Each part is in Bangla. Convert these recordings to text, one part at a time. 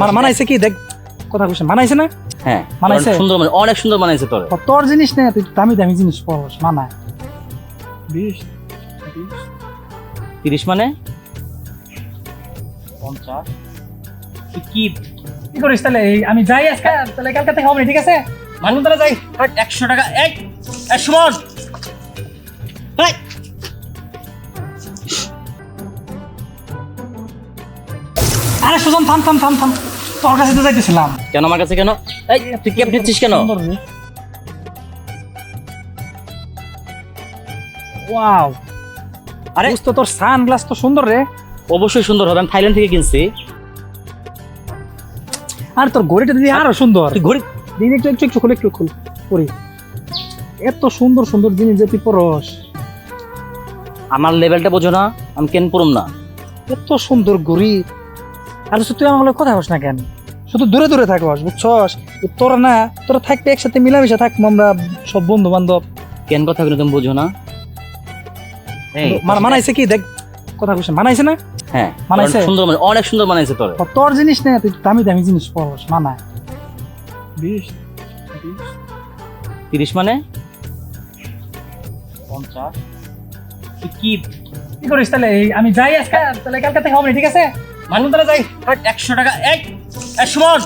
মানে মানাইছে কি? দেখ কথা কইছেন মানাইছে না? হ্যাঁ মানাইছে? সুন্দর মানে- অনেক সুন্দর বানাইছে তোর। তোর জিনিস না তুই দামি দামি জিনিস পরস মানায়। বিশ তিরিশ মানে? পঞ্চাশ। কি কি করিস তাহলে? আমি যাই আজকে তাহলে কালকে থেকে হবে ঠিক আছে? মানুষ তারা যাই একশো টাকা এক এক সুমন। এই, আরে সুজন থাম থাম থাম থাম। তোর কাছে তো যাইতেছিলাম। কেন আমার কাছে কেন? এই তুই ক্যাপ নিচ্ছিস কেন? ওয়াও। আরে তো তোর সানগ্লাস তো সুন্দর রে। অবশ্যই সুন্দর হবে আমি থাইল্যান্ড থেকে কিনছি। আর তোর ঘড়িটা দিদি আরও সুন্দর। তুই ঘড়ি দিদি একটু একটু একটু খুলে একটু খুল করি। এত সুন্দর সুন্দর জিনিস যে তুই পরস। আমার লেভেলটা বোঝো না আমি কেন পড়ুম না? এত সুন্দর ঘড়ি। আর তুই আমার লগে কথা কস না কেন? শুধু দূরে দূরে থাকস বুঝছস? তোরা না তোরা থাকতে একসাথে মিলামিশা থাকব আমরা সব বন্ধু বান্ধব কেন কথা কিন্তু তুমি বোঝো না? এই, মানে মানাইছে কি? দেখ কথা কইছেন মানাইছে না? হ্যাঁ মানাইছে? সুন্দর মানে- অনেক সুন্দর বানাইছে তোর। তোর জিনিস না তুই দামি দামি জিনিস পরস মানায়। বিশ বিশ তিরিশ মানে? পঞ্চাশ। কি কি করিস তাহলে? আমি যাই আজকে তাহলে কালকে থেকে হবে ঠিক আছে? মানুষ তারা যাই একশো টাকা এক সুমন।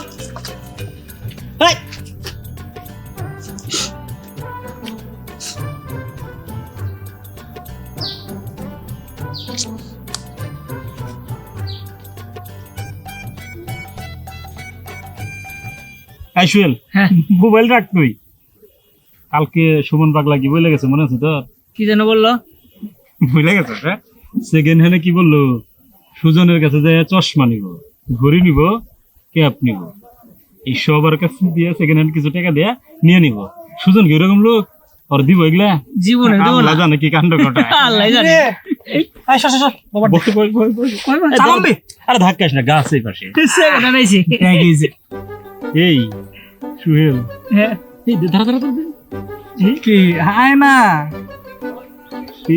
আইসুয়েল হ্যাঁ। মোবাইল রাখ তুই। কালকে সুমন পাগলা কি বলে গেছে মনে আছে তোর? কি যেন বলল? ভুলে গেছে হ্যাঁ? সেকেন্ড হ্যান্ডে কি বলল? সুজনের কাছে যায় চশমা নিব ঘড়ি নিব ক্যাপ নিব। এই সবার কাছে দিয়ে সেকেন্ড হ্যান্ড কিছু টাকা দিয়ে নিয়ে নিব। সুজন কি ওরকম লোক? ওর দিব এগুলা? জীবনে দেবো না। জানে কি কাণ্ড ঘটা আল্লাহ জানে। সর সর বাবা বসে বসে বসে বসে। চালাবি? আরে ধাক্কাস না গাছ এই পাশে। এই সুহেল। হ্যাঁ। এই ধরো ধরো ধরো, ধরো। কি? হায় না। কি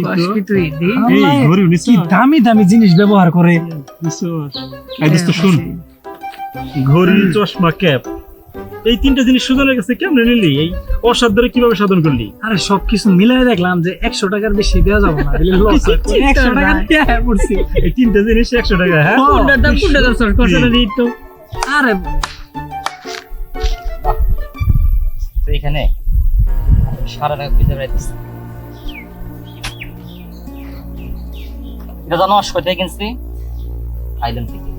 দামি দামি জিনিস ব্যবহার করে। শুন। ঘড়ি চশমা ক্যাপ। এই তিনটা জিনিস সুজনের কাছে কেমনে নিলি? এই অসাধ্যরে কীভাবে সাধন করলি? আরে সবকিছু মিলাই দেখলাম যে একশো টাকার বেশি দেওয়া যাবে না। একশো টাকা পড়ছি। এই তিনটা জিনিস একশো টাকা হ্যাঁ? আরে তো এখানে সারা টাকা খুঁজে বেড়াইতেছি এটা জানো কোথায় কিনছি থাইল্যান্ড থেকে।